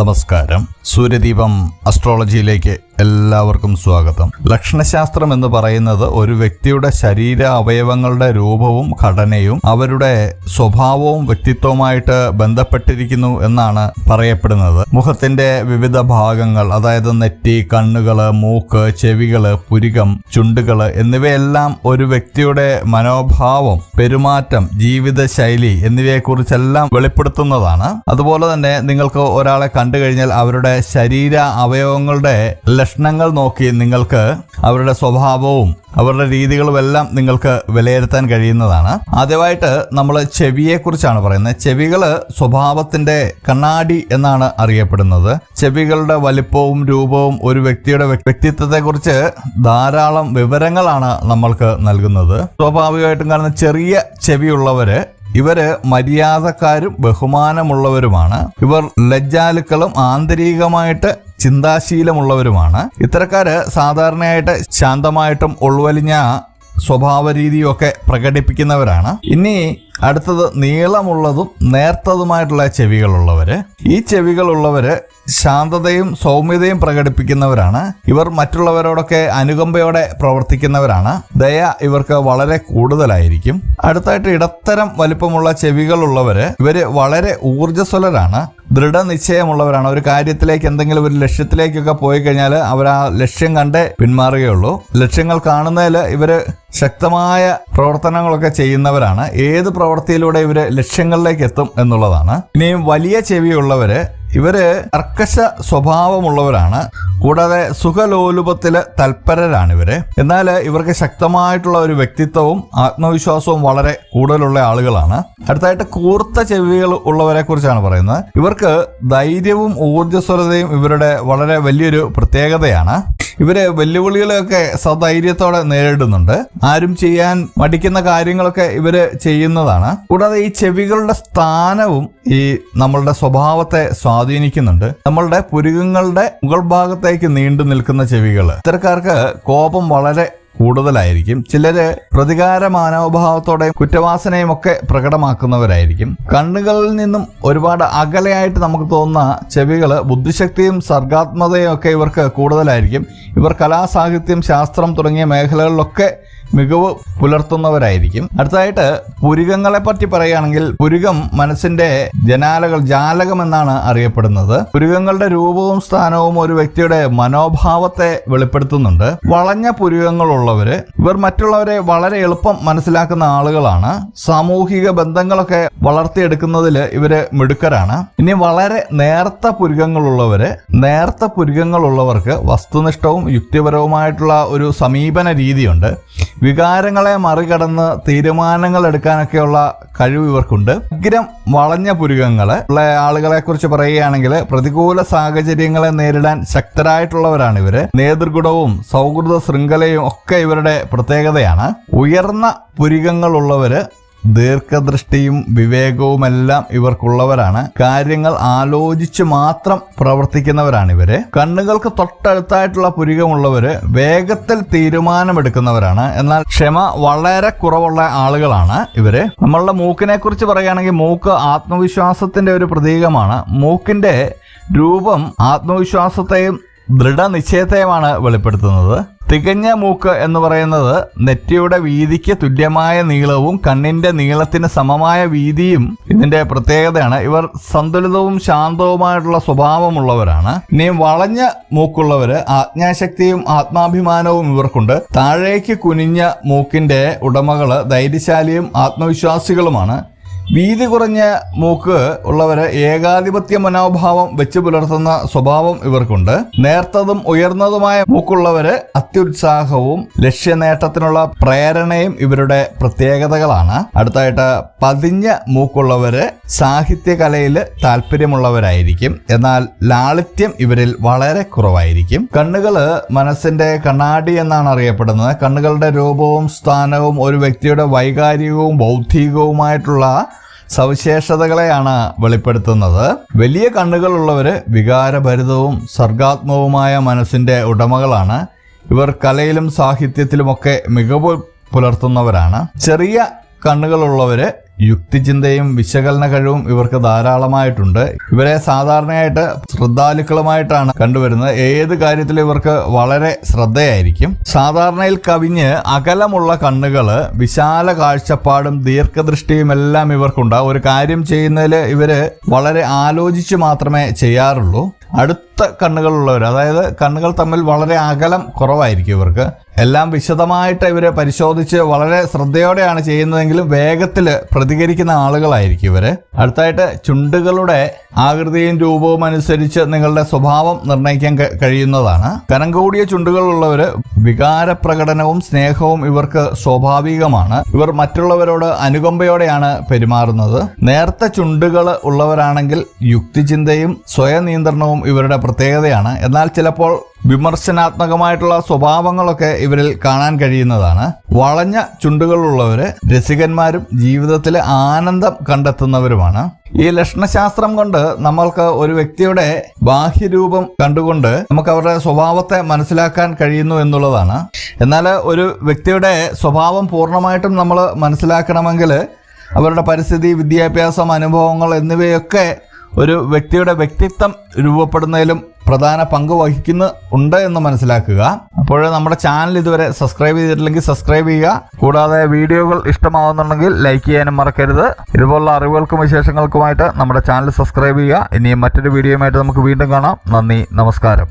നമസ്കാരം. സൂര്യദീപം അസ്ട്രോളജിയിലേക്ക് എല്ലാവർക്കും സ്വാഗതം. ലക്ഷണശാസ്ത്രം എന്ന് പറയുന്നത് ഒരു വ്യക്തിയുടെ ശരീര അവയവങ്ങളുടെ രൂപവും ഘടനയും അവരുടെ സ്വഭാവവും വ്യക്തിത്വവുമായിട്ട് ബന്ധപ്പെട്ടിരിക്കുന്നു എന്നാണ് പറയപ്പെടുന്നത്. മുഖത്തിന്റെ വിവിധ ഭാഗങ്ങൾ അതായത് നെറ്റി കണ്ണുകൾ മൂക്ക് ചെവികൾ പുരികം ചുണ്ടുകൾ എന്നിവയെല്ലാം ഒരു വ്യക്തിയുടെ മനോഭാവം പെരുമാറ്റം ജീവിതശൈലി എന്നിവയെക്കുറിച്ചെല്ലാം വെളിപ്പെടുത്തുന്നതാണ്. അതുപോലെ തന്നെ നിങ്ങൾക്ക് ഒരാളെ കണ്ടു കഴിഞ്ഞാൽ അവരുടെ ശരീര അവയവങ്ങളുടെ ലക്ഷണങ്ങൾ നോക്കി നിങ്ങൾക്ക് അവരുടെ സ്വഭാവവും അവരുടെ രീതികളും എല്ലാം നിങ്ങൾക്ക് വിലയിരുത്താൻ കഴിയുന്നതാണ്. ആദ്യമായിട്ട് നമ്മൾ ചെവിയെക്കുറിച്ചാണ് പറയുന്നത്. ചെവികൾ സ്വഭാവത്തിന്റെ കണ്ണാടി എന്നാണ് അറിയപ്പെടുന്നത്. ചെവികളുടെ വലിപ്പവും രൂപവും ഒരു വ്യക്തിയുടെ വ്യക്തിത്വത്തെക്കുറിച്ച് ധാരാളം വിവരങ്ങളാണ് നമ്മൾക്ക് നൽകുന്നത്. സ്വാഭാവികമായിട്ടും കാരണം ചെറിയ ചെവിയുള്ളവര് ഇവർ മര്യാദക്കാരും ബഹുമാനമുള്ളവരുമാണ്. ഇവർ ലജ്ജാലുക്കളും ആന്തരികമായിട്ട് ചിന്താശീലമുള്ളവരുമാണ്. ഇത്തരക്കാര് സാധാരണയായിട്ട് ശാന്തമായിട്ടും ഉൾവലിഞ്ഞ സ്വഭാവ രീതിയൊക്കെ പ്രകടിപ്പിക്കുന്നവരാണ്. ഇനി അടുത്തത് നീളമുള്ളതും നേർത്തതുമായിട്ടുള്ള ചെവികളുള്ളവര്. ഈ ചെവികളുള്ളവര് ശാന്തതയും സൗമ്യതയും പ്രകടിപ്പിക്കുന്നവരാണ്. ഇവർ മറ്റുള്ളവരോടൊക്കെ അനുകമ്പയോടെ പ്രവർത്തിക്കുന്നവരാണ്. ദയ ഇവർക്ക് വളരെ കൂടുതലായിരിക്കും. അടുത്തായിട്ട് ഇടത്തരം വലിപ്പമുള്ള ചെവികളുള്ളവര് ഇവർ വളരെ ഊർജസ്വലരാണ്. ദൃഢനിശ്ചയമുള്ളവരാണ്. ഒരു കാര്യത്തിലേക്ക് എന്തെങ്കിലും ഒരു ലക്ഷ്യത്തിലേക്കൊക്കെ പോയി കഴിഞ്ഞാൽ അവർ ആ ലക്ഷ്യം കണ്ടേ പിന്മാറുകയുള്ളൂ. ലക്ഷ്യങ്ങൾ കാണുന്നതിൽ ഇവർ ശക്തമായ പ്രവർത്തനങ്ങളൊക്കെ ചെയ്യുന്നവരാണ്. ഏത് പ്രവൃത്തിയിലൂടെ ഇവർ ലക്ഷ്യങ്ങളിലേക്ക് എത്തും എന്നുള്ളതാണ്. ഇനിയും വലിയ ചെവിയുള്ളവര് ഇവർ കർക്കശ സ്വഭാവമുള്ളവരാണ്. കൂടാതെ സുഖലോലുപത്തിൽ തൽപരരാണ് ഇവർ എന്നാൽ ഇവർക്ക് ശക്തമായിട്ടുള്ള ഒരു വ്യക്തിത്വവും ആത്മവിശ്വാസവും വളരെ കൂടുതലുള്ള ആളുകളാണ്. അടുത്തായിട്ട് കൂർത്ത ചെവികൾ ഉള്ളവരെ കുറിച്ചാണ് പറയുന്നത്. ഇവർക്ക് ധൈര്യവും ഊർജസ്വലതയും ഇവരുടെ വളരെ വലിയൊരു പ്രത്യേകതയാണ്. ഇവർ വെല്ലുവിളികളൊക്കെ സധൈര്യത്തോടെ നേരിടുന്നുണ്ട്. ആരും ചെയ്യാൻ മടിക്കുന്ന കാര്യങ്ങളൊക്കെ ഇവർ ചെയ്യുന്നതാണ്. കൂടാതെ ഈ ചെവികളുടെ സ്ഥാനവും ഈ നമ്മളുടെ സ്വഭാവത്തെ സ്വാധീനിക്കുന്നുണ്ട്. നമ്മളുടെ പുരുകങ്ങളുടെ മുകൾ ഭാഗത്തേക്ക് നീണ്ടു നിൽക്കുന്ന ചെവികൾ ഇത്തരക്കാർക്ക് കോപം വളരെ കൂടുതലായിരിക്കും. ചിലര് പ്രതികാര മാനോഭാവത്തോടെ കുറ്റവാസനയും ഒക്കെ പ്രകടമാക്കുന്നവരായിരിക്കും. കണ്ണുകളിൽ നിന്നും ഒരുപാട് അകലെയായിട്ട് നമുക്ക് തോന്നുന്ന ചെവികൾ ബുദ്ധിശക്തിയും സർഗാത്മതയും ഒക്കെ ഇവർക്ക് കൂടുതലായിരിക്കും. ഇവർ കലാസാഹിത്യം ശാസ്ത്രം തുടങ്ങിയ മേഖലകളിലൊക്കെ മികവ് പുലർത്തുന്നവരായിരിക്കും. അടുത്തതായിട്ട് പുരികങ്ങളെ പറ്റി പറയുകയാണെങ്കിൽ പുരികം മനസ്സിന്റെ ജനാലകൾ ജാലകം എന്നാണ് അറിയപ്പെടുന്നത്. പുരികങ്ങളുടെ രൂപവും സ്ഥാനവും ഒരു വ്യക്തിയുടെ മനോഭാവത്തെ വെളിപ്പെടുത്തുന്നുണ്ട്. വളഞ്ഞ പുരികങ്ങളുള്ളവര് ഇവർ മറ്റുള്ളവരെ വളരെ എളുപ്പം മനസ്സിലാക്കുന്ന ആളുകളാണ്. സാമൂഹിക ബന്ധങ്ങളൊക്കെ വളർത്തിയെടുക്കുന്നതിൽ ഇവർ മിടുക്കരാണ്. ഇനി വളരെ നേർത്ത പുരികങ്ങളുള്ളവര് നേർത്ത പുരികങ്ങളുള്ളവർക്ക് വസ്തുനിഷ്ഠവും യുക്തിപരവുമായിട്ടുള്ള ഒരു സമീപന രീതിയുണ്ട്. വികാരങ്ങളെ മറികടന്ന് തീരുമാനങ്ങൾ എടുക്കാനൊക്കെയുള്ള കഴിവ് ഇവർക്കുണ്ട്. ഉഗ്രം വളഞ്ഞ പുരുകങ്ങൾ ഉള്ള ആളുകളെ കുറിച്ച് പറയുകയാണെങ്കിൽ പ്രതികൂല സാഹചര്യങ്ങളെ നേരിടാൻ ശക്തരായിട്ടുള്ളവരാണ് ഇവർ. നേതൃഗുണവും സൗഹൃദ ശൃംഖലയും ഒക്കെ ഇവരുടെ പ്രത്യേകതയാണ്. ഉയർന്ന പുരികങ്ങളുള്ളവര് ദീർഘദൃഷ്ടിയും വിവേകവുമെല്ലാം ഇവർക്കുള്ളവരാണ്. കാര്യങ്ങൾ ആലോചിച്ച് മാത്രം പ്രവർത്തിക്കുന്നവരാണ് ഇവർ കണ്ണുകൾക്ക് തൊട്ടടുത്തായിട്ടുള്ള പുരികമുള്ളവര് വേഗത്തിൽ തീരുമാനമെടുക്കുന്നവരാണ്. എന്നാൽ ക്ഷമ വളരെ കുറവുള്ള ആളുകളാണ് ഇവർ. നമ്മളുടെ മൂക്കിനെ കുറിച്ച് പറയുകയാണെങ്കിൽ മൂക്ക് ആത്മവിശ്വാസത്തിന്റെ ഒരു പ്രതീകമാണ്. മൂക്കിന്റെ രൂപം ആത്മവിശ്വാസത്തെയും ദൃഢനിശ്ചയത്തെയുമാണ് വെളിപ്പെടുത്തുന്നത്. തികഞ്ഞ മൂക്ക് എന്ന് പറയുന്നത് നെറ്റിയുടെ വീതിക്ക് തുല്യമായ നീളവും കണ്ണിന്റെ നീളത്തിന് സമമായ വീതിയും ഇതിന്റെ പ്രത്യേകതയാണ്. ഇവർ സന്തുലിതവും ശാന്തവുമായിട്ടുള്ള സ്വഭാവമുള്ളവരാണ്. ഇനി വളഞ്ഞ മൂക്കുള്ളവര് ആജ്ഞാശക്തിയും ആത്മാഭിമാനവും ഇവർക്കുണ്ട്. താഴേക്ക് കുനിഞ്ഞ മൂക്കിന്റെ ഉടമകൾ ധൈര്യശാലിയും ആത്മവിശ്വാസികളുമാണ്. വീതി കുറഞ്ഞ മൂക്ക് ഉള്ളവര് ഏകാധിപത്യ മനോഭാവം വെച്ച് പുലർത്തുന്ന സ്വഭാവം ഇവർക്കുണ്ട്. നേർത്തതും ഉയർന്നതുമായ മൂക്കുള്ളവര് അത്യുത്സാഹവും ലക്ഷ്യനേട്ടത്തിനുള്ള പ്രേരണയും ഇവരുടെ പ്രത്യേകതകളാണ്. അടുത്തായിട്ട് പതിഞ്ഞ മൂക്കുള്ളവര് സാഹിത്യകലയിൽ താല്പര്യമുള്ളവരായിരിക്കും. എന്നാൽ ലാളിത്യം ഇവരിൽ വളരെ കുറവായിരിക്കും. കണ്ണുകൾ മനസ്സിന്റെ കണ്ണാടി എന്നാണ് അറിയപ്പെടുന്നത്. കണ്ണുകളുടെ രൂപവും സ്ഥാനവും ഒരു വ്യക്തിയുടെ വൈകാരികവും ബൗദ്ധികവുമായിട്ടുള്ള സവിശേഷതകളെയാണ് വെളിപ്പെടുത്തുന്നത്. വലിയ കണ്ണുകളുള്ളവര് വികാരഭരിതവും സർഗാത്മവുമായ മനസ്സിന്റെ ഉടമകളാണ്. ഇവർ കലയിലും സാഹിത്യത്തിലുമൊക്കെ മികവ് പുലർത്തുന്നവരാണ്. ചെറിയ കണ്ണുകളുള്ളവര് യുക്തിചിന്തയും വിശകലന കഴിവും ഇവർക്ക് ധാരാളമായിട്ടുണ്ട്. ഇവരെ സാധാരണയായിട്ട് ശ്രദ്ധാലുക്കളുമായിട്ടാണ് കണ്ടുവരുന്നത്. ഏത് കാര്യത്തിലും ഇവർക്ക് വളരെ ശ്രദ്ധയായിരിക്കും. സാധാരണയിൽ കവിഞ്ഞ് അകലമുള്ള കണ്ണുകൾ വിശാല കാഴ്ചപ്പാടും ദീർഘദൃഷ്ടിയും എല്ലാം ഇവർക്കുണ്ടാകും ഒരു കാര്യം ചെയ്യുന്നതിൽ ഇവർ വളരെ ആലോചിച്ച് മാത്രമേ ചെയ്യാറുള്ളൂ. അടുത്ത കണ്ണുകളുള്ളവർ അതായത് കണ്ണുകൾ തമ്മിൽ വളരെ അകലം കുറവായിരിക്കും ഇവർക്ക്. എല്ലാം വിശദമായിട്ട് ഇവരെ പരിശോധിച്ച് വളരെ ശ്രദ്ധയോടെയാണ് ചെയ്യുന്നതെങ്കിലും വേഗത്തിൽ പ്രതികരിക്കുന്ന ആളുകളായിരിക്കും ഇവർ. അടുത്തായിട്ട് ചുണ്ടുകളുടെ ആകൃതിയും രൂപവും അനുസരിച്ച് നിങ്ങളുടെ സ്വഭാവം നിർണയിക്കാൻ കഴിയുന്നതാണ്. കനം കൂടിയ ചുണ്ടുകളുള്ളവര് വികാര പ്രകടനവും സ്നേഹവും ഇവർക്ക് സ്വാഭാവികമാണ്. ഇവർ മറ്റുള്ളവരോട് അനുകമ്പയോടെയാണ് പെരുമാറുന്നത്. നേർത്ത ചുണ്ടുകൾ ഉള്ളവരാണെങ്കിൽ യുക്തിചിന്തയും സ്വയം നിയന്ത്രണവും ഇവരുടെ പ്രത്യേകതയാണ്. എന്നാൽ ചിലപ്പോൾ വിമർശനാത്മകമായിട്ടുള്ള സ്വഭാവങ്ങളൊക്കെ ഇവരിൽ കാണാൻ കഴിയുന്നതാണ്. വളഞ്ഞ ചുണ്ടുകളുള്ളവര് രസികന്മാരും ജീവിതത്തിലെ ആനന്ദം കണ്ടെത്തുന്നവരുമാണ്. ഈ ലക്ഷണശാസ്ത്രം കൊണ്ട് നമ്മൾക്ക് ഒരു വ്യക്തിയുടെ ബാഹ്യരൂപം കണ്ടുകൊണ്ട് നമുക്ക് അവരുടെ സ്വഭാവത്തെ മനസ്സിലാക്കാൻ കഴിയുന്നു എന്നുള്ളതാണ്. എന്നാൽ ഒരു വ്യക്തിയുടെ സ്വഭാവം പൂർണമായിട്ടും നമ്മൾ മനസ്സിലാക്കണമെങ്കിൽ അവരുടെ പരിസ്ഥിതി വിദ്യാഭ്യാസം അനുഭവങ്ങൾ എന്നിവയൊക്കെ ഒരു വ്യക്തിയുടെ വ്യക്തിത്വം രൂപപ്പെടുന്നതിലും പ്രധാന പങ്ക് വഹിക്കുന്നു ഉണ്ട് എന്ന് മനസ്സിലാക്കുക. അപ്പോൾ നമ്മുടെ ചാനൽ ഇതുവരെ സബ്സ്ക്രൈബ് ചെയ്തിട്ടില്ലെങ്കിൽ സബ്സ്ക്രൈബ് ചെയ്യുക. കൂടാതെ വീഡിയോകൾ ഇഷ്ടമാവുന്നുണ്ടെങ്കിൽ ലൈക്ക് ചെയ്യാനും മറക്കരുത്. ഇതുപോലുള്ള അറിവുകൾക്കും വിശേഷങ്ങൾക്കുമായിട്ട് നമ്മുടെ ചാനൽ സബ്സ്ക്രൈബ് ചെയ്യുക. ഇനിയും മറ്റൊരു വീഡിയോയുമായിട്ട് നമുക്ക് വീണ്ടും കാണാം. നന്ദി നമസ്കാരം.